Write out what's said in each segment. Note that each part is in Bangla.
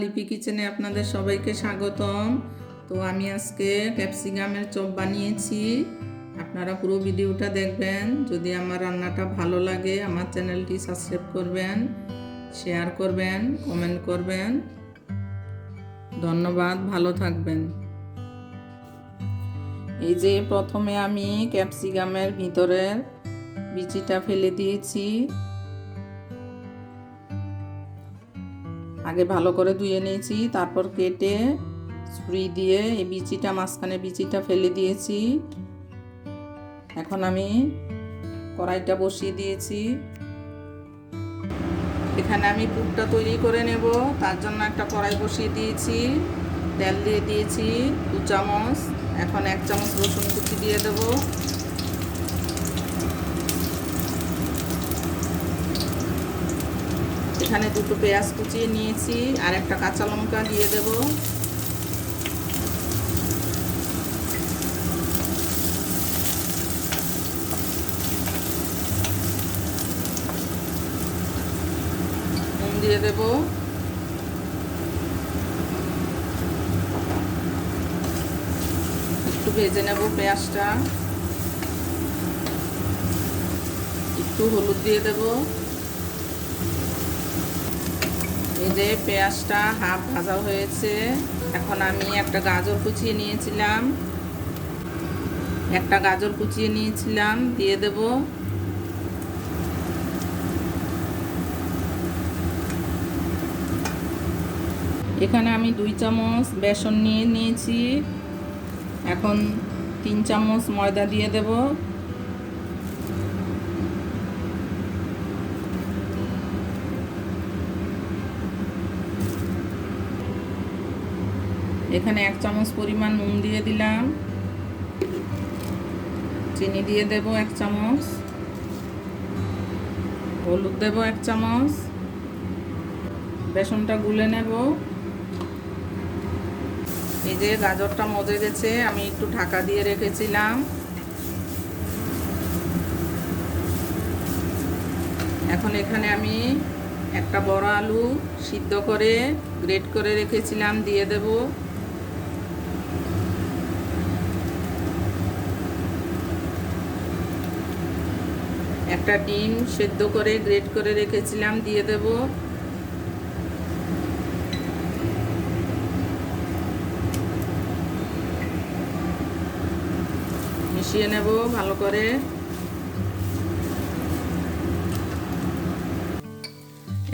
লিপি কিচেনে আপনাদের সবাইকে স্বাগতম। তো আমি আজকে ক্যাপসিকামের চপ বানিয়েছি। আপনারা পুরো ভিডিওটা দেখবেন। যদি আমার রান্নাটা ভালো লাগে, আমার চ্যানেলটি সাবস্ক্রাইব করবেন, শেয়ার করবেন, কমেন্ট করবেন। ধন্যবাদ, ভালো থাকবেন। এই যে প্রথমে আমি ক্যাপসিকামের ভিতরের বিচিটা ফেলে দিয়েছি। আগে ভালো করে ধুয়ে নিয়েছি, তারপর কেটে ছুরি দিয়ে এই বিচিটা, মাঝখানে বিচিটা ফেলে দিয়েছি। এখন আমি কড়াইটা বসিয়ে দিয়েছি। এখানে আমি পুরটা তৈরি করে নেব, তার জন্য একটা কড়াই বসিয়ে দিয়েছি। তেল দিয়ে দিয়েছি দু চামচ, এখন এক চামচ রসুন কুচি দিয়ে দেবো। এখানে দুটো পেঁয়াজ কুচিয়ে নিয়েছি, আর একটা কাঁচা লঙ্কা দিয়ে দেব। দিয়ে দেব। একটু ভেজে নেব পেঁয়াজটা। একটু হলুদ দিয়ে দেবো। এই যে পেঁয়াজটা হাফ ভাজা হয়েছে। এখন আমি একটা গাজর কুচিয়ে নিয়েছিলাম। একটা গাজর কুচিয়ে নিয়েছিলাম, দিয়ে দেব। এখানে আমি দুই চামচ বেসন নিয়ে নিয়েছি। এখন তিন চামচ ময়দা দিয়ে দেবো। এখানে এক চামচ পরিমাণ নুন দিয়ে দিলাম। চিনি দিয়ে দেব এক চামচ। হলুদ দেব এক চামচ। বেসনটা গুলে নেব। এই যে গাজরটা মজে গেছে, আমি একটু ঢাকা দিয়ে রেখেছিলাম। এখন এখানে আমি একটা বড় আলু সিদ্ধ করে, গ্রেট করে রেখেছিলাম, দিয়ে দেবো। একটা ডিম সেদ্ধ করে, গ্রেট করে রেখেছিলাম, দিয়ে দেব। মিশিয়ে নেব ভালো করে।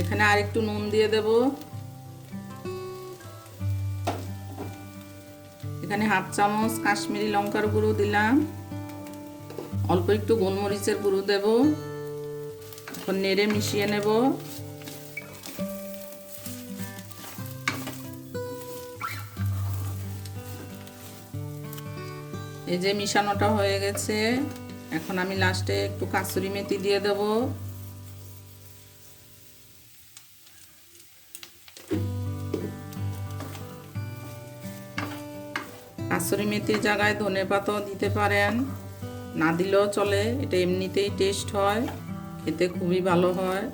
এখানে আর একটু নুন দিয়ে দেব। এখানে হাফ চামচ কাশ্মীরি লঙ্কার গুঁড়ো দিলাম। অল্প একটু গোলমরিচের গুঁড়ো দেব। এখন নেড়ে মিশিয়ে নেব। এই যে মিশানোটা হয়ে গেছে, এখন আমি লাস্টে একটু কাসুরি মেথি দিয়ে দেব। কাসুরি মেথির জায়গায় ধনে পাতাও দিতে পারেন। না দিলেও চলে, এটা এমনিতেই টেস্ট হয়, খেতে খুবই ভালো হয়।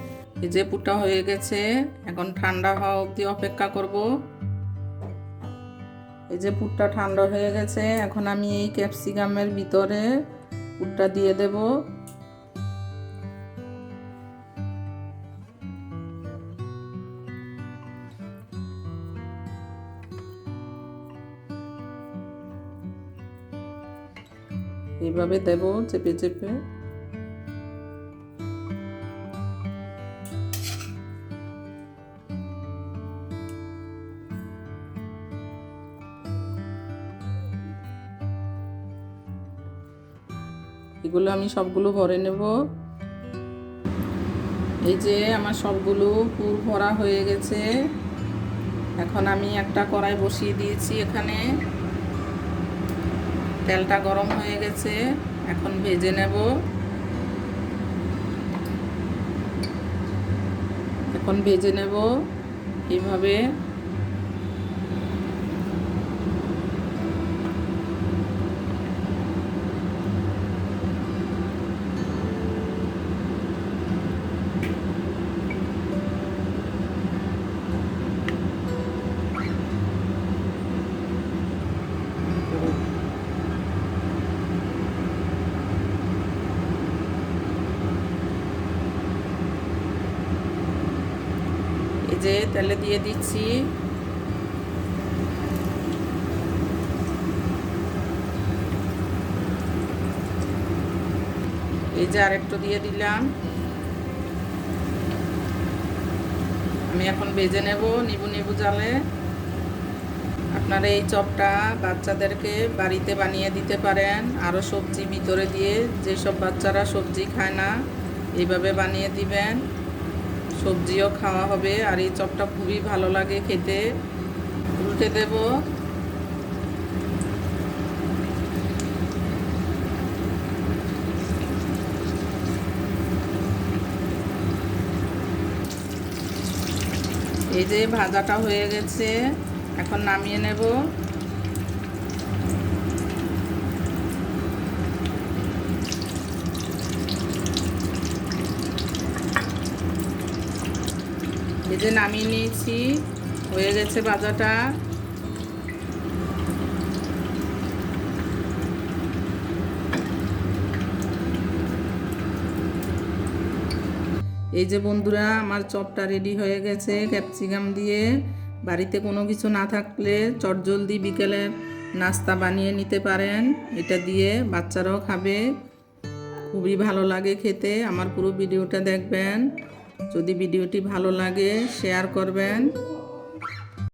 ভেজে পুটা হয়ে গেছে, এখন ঠান্ডা হওয়া অবধি অপেক্ষা করব। এই যে পুটটা ঠান্ডা হয়ে গেছে, এখন আমি এই ক্যাপসিকামের ভিতরে পুটটা দিয়ে দেব। এইভাবে দেব, চেপে চেপে। এগুলো আমি সবগুলো ভরে নেব। এই যে আমার সবগুলো পুর ভরা হয়ে গেছে। এখন আমি একটা কড়াই বসিয়ে দিয়েছি এখানে। তেলটা গরম হয়ে গেছে। এখন ভেজে নেব। এখন ভেজে নেব। এইভাবে যে তেলে দিয়ে দিচ্ছি। এই যে আরেকটু দিয়ে দিলাম। আমি এখন বেজে নেব নিবু নিবু জালে। আপনারা এই চপটা বাচ্চাদেরকে বাড়িতে বানিয়ে দিতে পারেন। আরও সবজি ভিতরে দিয়ে, যেসব বাচ্চারা সবজি খায় না, এইভাবে বানিয়ে দিবেন। সবজিও খাওয়া হবে আর এই চপটা খুবই ভালো লাগে খেতে। উল্টে দেব। এই যে ভাজাটা হয়ে গেছে, এখন নামিয়ে নেব। যে নামিয়ে নিয়েছি, হয়ে গেছে ভাজাটা। এই যে বন্ধুরা, আমার চপটা রেডি হয়ে গেছে ক্যাপসিকাম দিয়ে। বাড়িতে কোনো কিছু না থাকলে চটজলদি বিকেলের নাস্তা বানিয়ে নিতে পারেন। এটা দিয়ে বাচ্চারাও খাবে। খুবই ভালো লাগে খেতে। আমার পুরো ভিডিওটা দেখবেন। যদি ভিডিওটি ভালো লাগে শেয়ার করবেন।